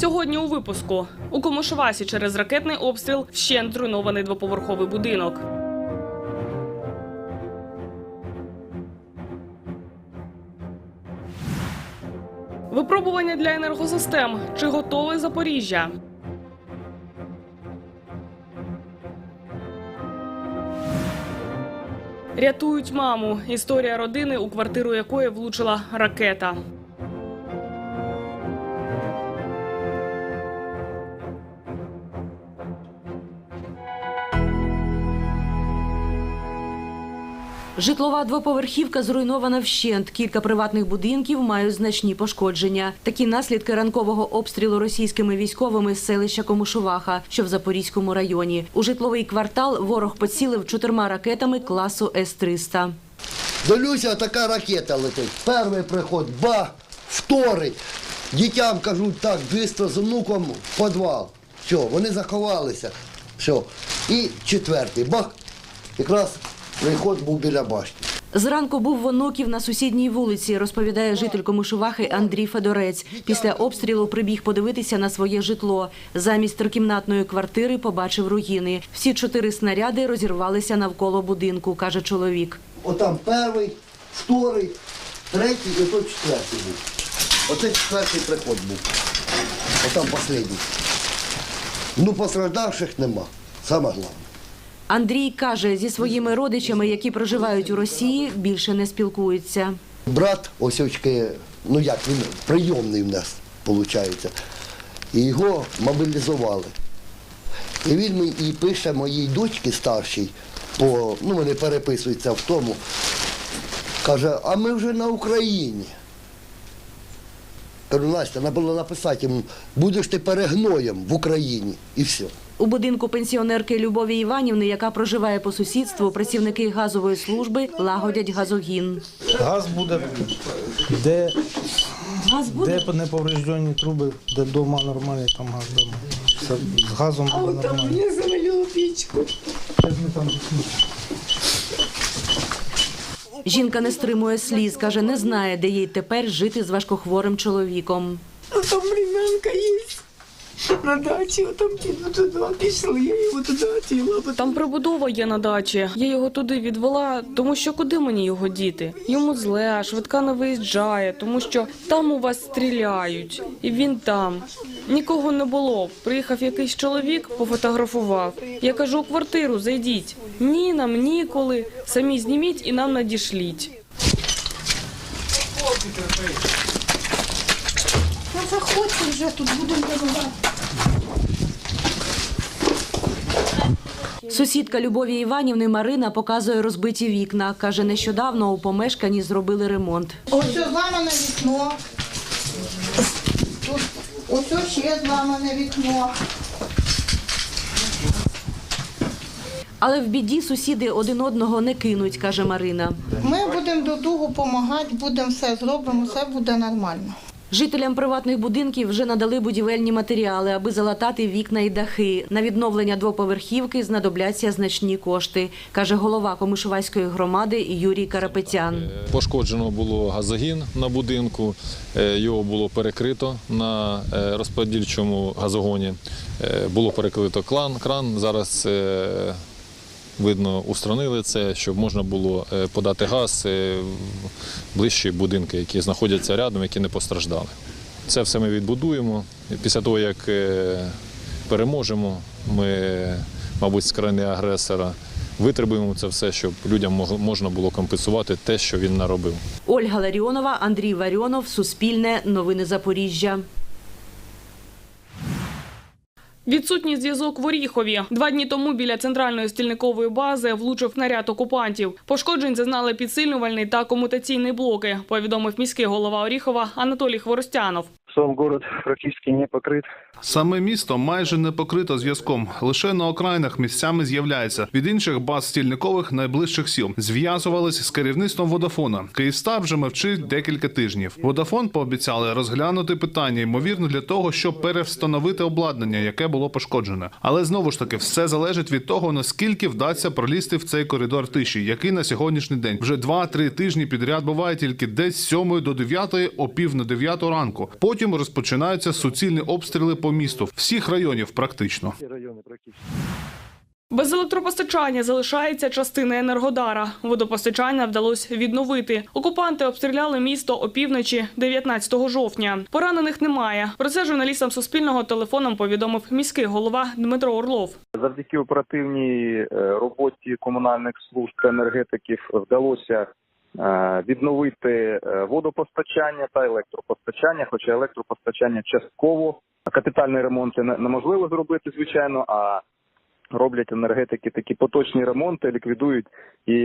Сьогодні у випуску у Комошевасі через ракетний обстріл вщент зруйнований двоповерховий будинок. Випробування для енергосистем. Чи готове Запоріжжя? Рятують маму. Історія родини, у квартиру якої влучила ракета. Житлова двоповерхівка зруйнована вщент. Кілька приватних будинків мають значні пошкодження. Такі наслідки ранкового обстрілу російськими військовими з селища Комушуваха, що в Запорізькому районі. У житловий квартал ворог поцілив чотирма ракетами класу С-300. Дивлюся, така ракета летить. Перший приход, бах, вторий. Дітям кажуть, так, швидко з внуком в підвал. Все, вони заховалися. Все. І четвертий, бах. Якраз приход був біля башти. Зранку був в онуків на сусідній вулиці, розповідає житель Комишувахи Андрій Федорець. Після обстрілу прибіг подивитися на своє житло. Замість трикімнатної квартири побачив руїни. Всі чотири снаряди розірвалися навколо будинку, каже чоловік. Отам перший, вторий, третій і той четвертий був. Оце четвертий приход був. Отам останній. Ну, постраждавших нема. Саме головне. Андрій каже, зі своїми родичами, які проживають у Росії, більше не спілкується. Брат осьочки, ну як він прийомний в нас, виходить. Його мобілізували. І він і пише моїй дочці старшій, по, ну вони переписуються в тому, каже, а ми вже на Україні. Кажу, Настя, треба було написати йому, будеш ти перегноєм в Україні. І все. У будинку пенсіонерки Любові Іванівни, яка проживає по сусідству, працівники газової служби лагодять газогін. Газ буде, де, де неповреждені труби, де вдома нормальний, там газ вдома. Все, з газом буде нормально. Я завалила печку. Жінка не стримує сліз, каже, не знає, де їй тепер жити з важкохворим чоловіком. Ну, там времянка есть. На дачі, там піду туди, пішли, я його туди тіла. Там прибудова є на дачі. Я його туди відвела, тому що куди мені його діти? Йому зле, швидка не виїжджає, тому що там у вас стріляють, і він там. Нікого не було. Приїхав якийсь чоловік, пофотографував. Я кажу, у квартиру зайдіть. Ні, нам ніколи. Самі зніміть і нам надішліть. Ну заходьте вже тут будемо. Сусідка Любові Іванівни Марина показує розбиті вікна. Каже, нещодавно у помешканні зробили ремонт. Ось зламане вікно. Тут ось ще зламане вікно. Але в біді сусіди один одного не кинуть, каже Марина. Ми будемо до дугу допомагати, будемо все зробимо, все буде нормально. Жителям приватних будинків вже надали будівельні матеріали, аби залатати вікна і дахи. На відновлення двоповерхівки знадобляться значні кошти, каже голова Комишувацької громади Юрій Карапетян. Пошкоджено було газогін на будинку, е, його було перекрито на е, розподільчому газогоні. Е, Було перекрито клан, кран. Зараз видно, устранили це, щоб можна було е, подати газ е, ближчі будинки, які знаходяться рядом, які не постраждали. Це все ми відбудуємо. Після того, як е, переможемо, ми, мабуть, з країни агресора витребуємо це все, щоб людям можна було компенсувати те, що він наробив. Ольга Ларіонова, Андрій Варіонов, Суспільне, Новини Запоріжжя. Відсутній зв'язок в Оріхові. Два дні тому біля центральної стільникової бази влучив наряд окупантів. Пошкоджень зазнали підсилювальний та комутаційний блоки. Повідомив міський голова Оріхова Анатолій Хворостянов. Сам город практически не покрыт. Саме місто майже не покрито зв'язком. Лише на окраїнах місцями з'являється від інших баз стільникових найближчих сіл. Зв'язувались з керівництвом Водафона. Київстар вже мовчить декілька тижнів. Водафон пообіцяли розглянути питання, ймовірно, для того, щоб перевстановити обладнання, яке було пошкоджене. Але знову ж таки, все залежить від того, наскільки вдасться пролізти в цей коридор тиші, який на сьогоднішній день вже 2-3 тижні підряд буває тільки десь з 7 до 9, о пів на 9 ранку. Потім розпочинаються суцільні обстріли по місту всіх районів практично. Без електропостачання залишається частина Енергодара. Водопостачання вдалося відновити. Окупанти обстріляли місто опівночі 19 жовтня. Поранених немає. Про це журналістам Суспільного телефоном повідомив міський голова Дмитро Орлов. Завдяки оперативній е, роботі комунальних служб та енергетиків вдалося відновити е, водопостачання та електропостачання, хоча електропостачання частково. Капітальний ремонт неможливо зробити, звичайно, а роблять енергетики такі поточні ремонти, ліквідують і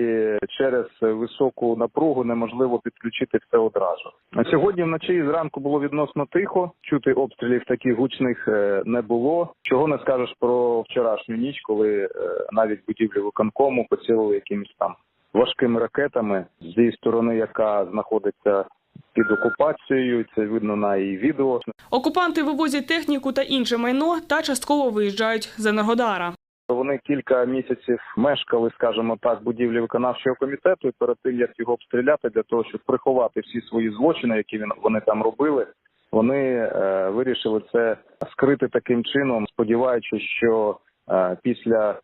через високу напругу неможливо підключити все одразу. На сьогодні вночі і зранку було відносно тихо. Чути обстрілів таких гучних е, не було. Чого не скажеш про вчорашню ніч, коли е, навіть будівлі виконкому поцілили якимись там важкими ракетами зі сторони, яка знаходиться під окупацією. Це видно на її відео. Окупанти вивозять техніку та інше майно та частково виїжджають з Енергодара. Вони кілька місяців мешкали, скажімо так, будівлі виконавчого комітету, і перед тим як його обстріляти, для того, щоб приховати всі свої злочини, які він- вони там робили, вони е, вирішили це скрити таким чином, сподіваючись, що е, після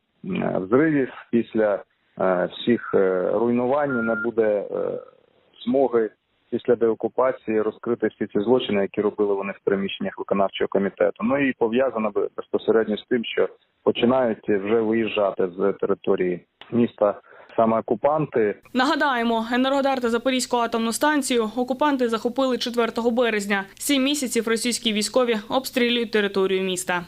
взривів, після е, всіх е, руйнувань не буде е, змоги після деокупації розкрити всі ці злочини, які робили вони в приміщеннях виконавчого комітету. Ну і пов'язано бе- безпосередньо з тим, що починають вже виїжджати з території міста саме окупанти. Нагадаємо, Енергодар та Запорізьку атомну станцію окупанти захопили 4 березня. Сім місяців російські військові обстрілюють територію міста.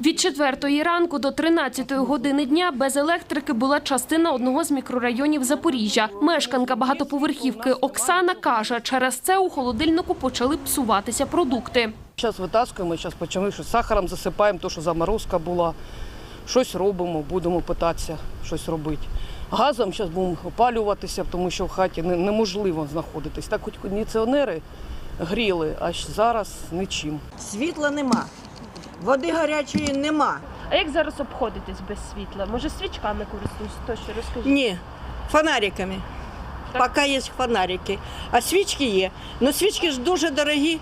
Від 4 ранку до 13 години дня без електрики була частина одного з мікрорайонів Запоріжжя. Мешканка багатоповерхівки Оксана каже, через це у холодильнику почали псуватися продукти. Зараз витаскуємо, зараз почали, що сахаром засипаємо, то, що заморозка була. Щось робимо, будемо питатися щось робити. Газом зараз будемо опалюватися, тому що в хаті неможливо знаходитись. Так хоч кондиціонери гріли, а зараз нічим. Світла нема, води гарячої нема. А як зараз обходитесь без світла? Може, свічками користуюсь? То що розкажіть? Ні, фонариками. Поки є фонарики. А свічки є. Ну свічки ж дуже дорогі.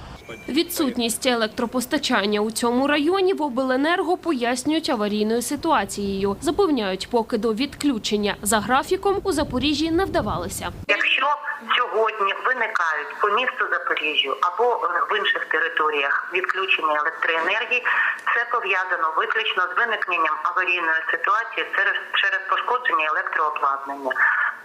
Відсутність електропостачання у цьому районі в обленерго пояснюють аварійною ситуацією. Запевняють, поки до відключення за графіком у Запоріжжі не вдавалися. Якщо сьогодні виникають по місту Запоріжжю або в інших територіях відключення електроенергії, це пов'язано виключно з виникненням аварійної ситуації через пошкодження електрообладнання.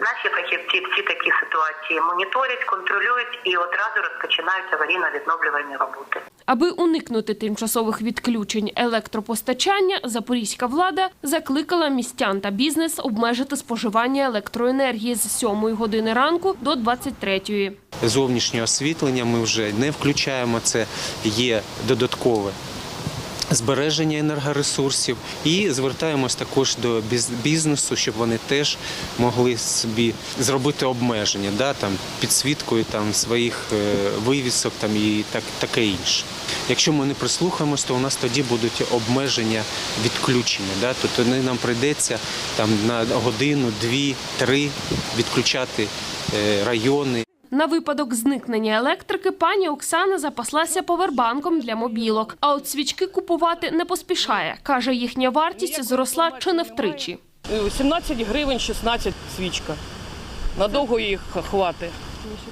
Наші фахівці всі такі ситуації моніторять, контролюють і одразу розпочинають аварійно-відновлювальні роботи. Аби уникнути тимчасових відключень електропостачання, запорізька влада закликала містян та бізнес обмежити споживання електроенергії з 7 години ранку до 23-ї. Зовнішнє освітлення ми вже не включаємо. Це є додаткове збереження енергоресурсів. І звертаємось також до біз- бізнесу, щоб вони теж могли собі зробити обмеження, да, там, підсвіткою там, своїх е, вивісок там, і так, таке інше. Якщо ми не прислухаємось, то у нас тоді будуть обмеження відключення. Да? Тобто нам прийдеться там, на годину, дві, три відключати е, райони. На випадок зникнення електрики пані Оксана запаслася повербанком для мобілок. А от свічки купувати не поспішає. Каже, їхня вартість зросла чи не втричі. Е, 17 гривень 16 свічка. Надовго їх хватить.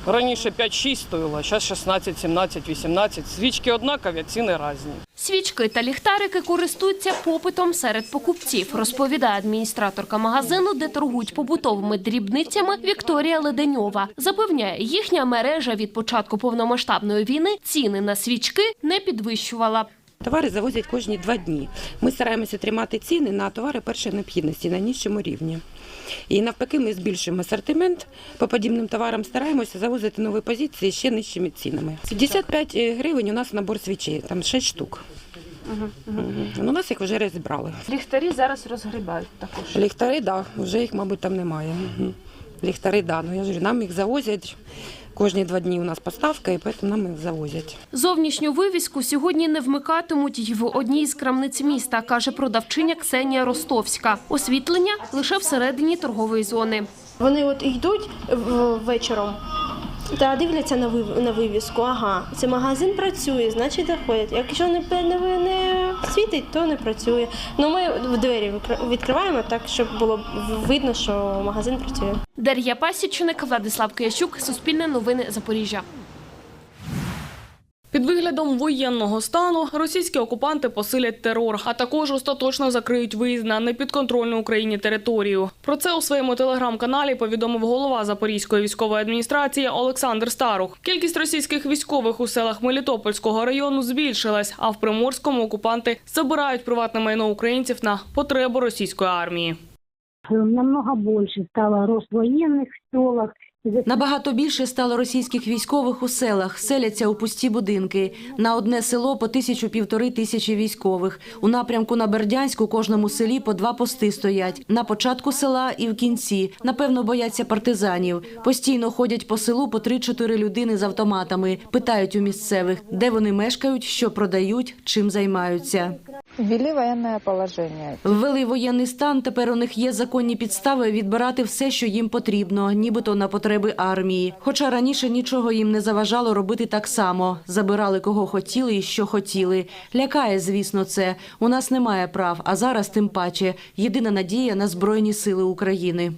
Раніше 5-6 стоїло, зараз 16, 17, 18. Свічки однакові, ціни різні. Свічки та ліхтарики користуються попитом серед покупців, розповідає адміністраторка магазину, де торгують побутовими дрібницями Вікторія Леденьова. Запевняє, їхня мережа від початку повномасштабної війни ціни на свічки не підвищувала. Товари завозять кожні два дні. Ми стараємося тримати ціни на товари першої необхідності на нижчому рівні. І навпаки, ми збільшуємо асортимент по подібним товарам, стараємося завозити нові позиції ще нижчими цінами. 55 гривень у нас набор свічей, там 6 штук. Мгм. Ну, У нас їх вже розібрали. Ліхтарі зараз розгрібають також. Ліхтари, так, да, вже їх, мабуть, там немає. Мгм. Ліхтари, да. Ну я ж говорю, нам їх завозять. Кожні два дні у нас поставка, і тому нам їх завозять. Зовнішню вивіску сьогодні не вмикатимуть й в одній з крамниць міста, каже продавчиня Ксенія Ростовська. Освітлення лише всередині торгової зони. Вони от йдуть вечором, Та дивляться на вив- вивіску, ага, це магазин працює, значить заходять. Якщо не, не світить, то не працює. Ну ми в двері відкриваємо так, щоб було видно, що магазин працює. Дар'я Пасічник, Владислав Киящук, Суспільне новини Запоріжжя. Під виглядом воєнного стану російські окупанти посилять терор, а також остаточно закриють виїзд на непідконтрольну Україні територію. Про це у своєму телеграм-каналі повідомив голова Запорізької військової адміністрації Олександр Старух. Кількість російських військових у селах Мелітопольського району збільшилась, а в Приморському окупанти забирають приватне майно українців на потребу російської армії. намного больше стало рост военных в селах. Набагато більше стало російських військових у селах, селяться у пусті будинки. На одне село по тисячу-півтори тисячі військових. У напрямку на Бердянськ у кожному селі по два пости стоять. На початку села і в кінці. Напевно, бояться партизанів. Постійно ходять по селу по три-чотири людини з автоматами. Питають у місцевих, де вони мешкають, що продають, чим займаються. Ввели воєнне положення. Ввели воєнний стан. Тепер у них є законні підстави відбирати все, що їм потрібно, нібито на потреби армії. Хоча раніше нічого їм не заважало робити так само. Забирали кого хотіли і що хотіли. Лякає, звісно, це. У нас немає прав, а зараз тим паче. Єдина надія на збройні сили України.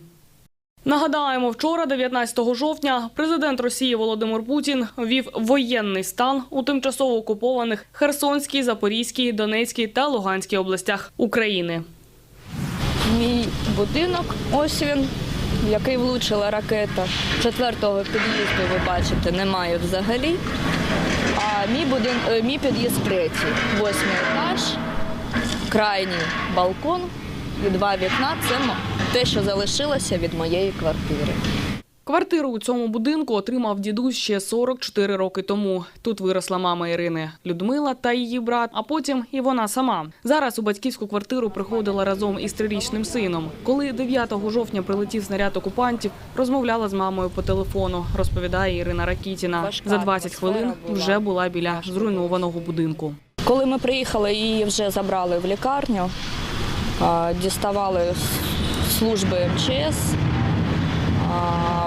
Нагадаємо, вчора, 19 жовтня, президент Росії Володимир Путін ввів воєнний стан у тимчасово окупованих Херсонській, Запорізькій, Донецькій та Луганській областях України. Мій будинок, ось він, в який влучила ракета. Четвертого під'їзду, ви бачите, немає взагалі. А мій, будин... е, мій під'їзд третій, восьмий етаж, крайній балкон і два вікна це те, що залишилося від моєї квартири. Квартиру у цьому будинку отримав дідусь ще 44 роки тому. Тут виросла мама Ірини Людмила та її брат, а потім і вона сама. Зараз у батьківську квартиру приходила разом із трирічним сином. Коли 9 жовтня прилетів снаряд окупантів, розмовляла з мамою по телефону, розповідає Ірина Ракітіна. За 20 хвилин вже була біля зруйнованого будинку. Коли ми приїхали, її вже забрали в лікарню, діставали служби МЧС.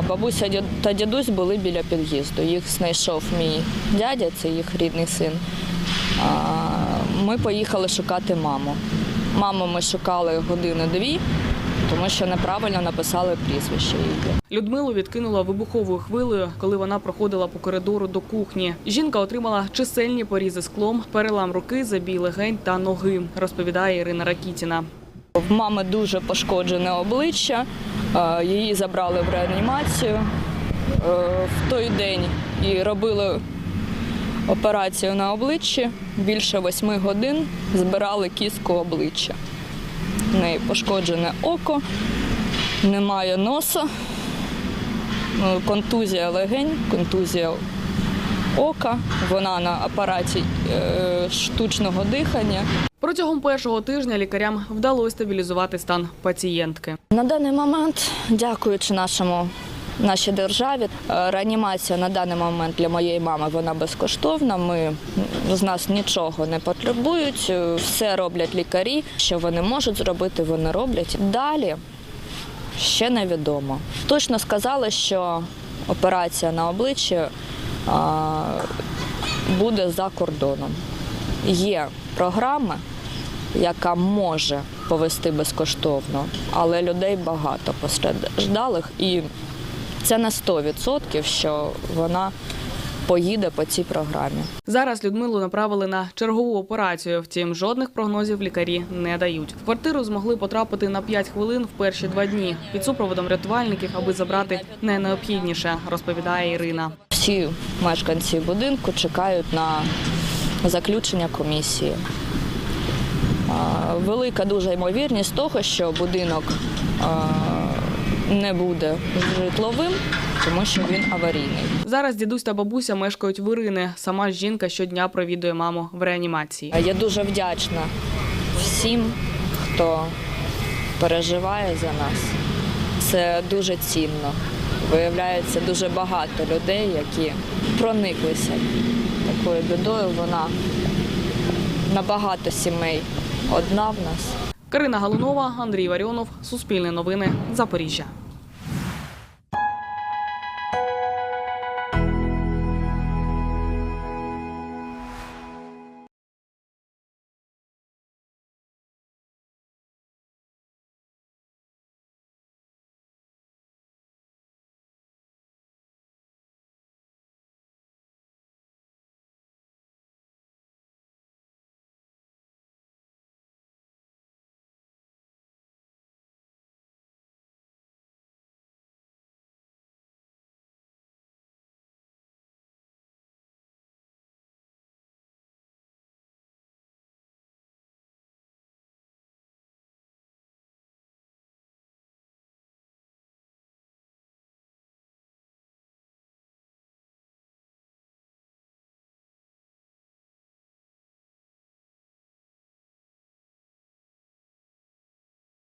Бабуся та дідусь були біля під'їзду. Їх знайшов мій дядя, це їх рідний син. Ми поїхали шукати маму. Маму ми шукали години-дві, тому що неправильно написали прізвище її. Людмилу відкинула вибуховою хвилею, коли вона проходила по коридору до кухні. Жінка отримала чисельні порізи склом, перелам руки, забій легень та ноги, розповідає Ірина Ракітіна. В мами дуже пошкоджене обличчя, е, її забрали в реанімацію. Е, В той день їй робили операцію на обличчі. Більше восьми годин збирали кістку обличчя. В неї пошкоджене око, немає носа, ну, контузія легень, контузія ока. Вона на апараті е, штучного дихання. Протягом першого тижня лікарям вдалося стабілізувати стан пацієнтки. На даний момент, дякуючи нашому нашій державі, е, реанімація на даний момент для моєї мами вона безкоштовна. Ми з нас нічого не потребують. е, Все роблять лікарі. Що вони можуть зробити, вони роблять. Далі ще невідомо. Точно сказали, що операція на обличчі буде за кордоном. Є програми, яка може повести безкоштовно, але людей багато постраждалих, і це на 100%, що вона поїде по цій програмі. Зараз Людмилу направили на чергову операцію. Втім, жодних прогнозів лікарі не дають. В квартиру змогли потрапити на 5 хвилин в перші два дні під супроводом рятувальників, аби забрати найнеобхідніше, розповідає Ірина. Всі мешканці будинку чекають на заключення комісії. Велика дуже ймовірність того, що будинок не буде житловим, тому що він аварійний. Зараз дідусь та бабуся мешкають в Ірини. Сама жінка щодня провідує маму в реанімації. Я дуже вдячна всім, хто переживає за нас. Це дуже цінно. Виявляється, дуже багато людей, які прониклися такою бідою. Вона на багато сімей одна в нас. Карина Галунова, Андрій Варіонов, Суспільне новини, Запоріжжя.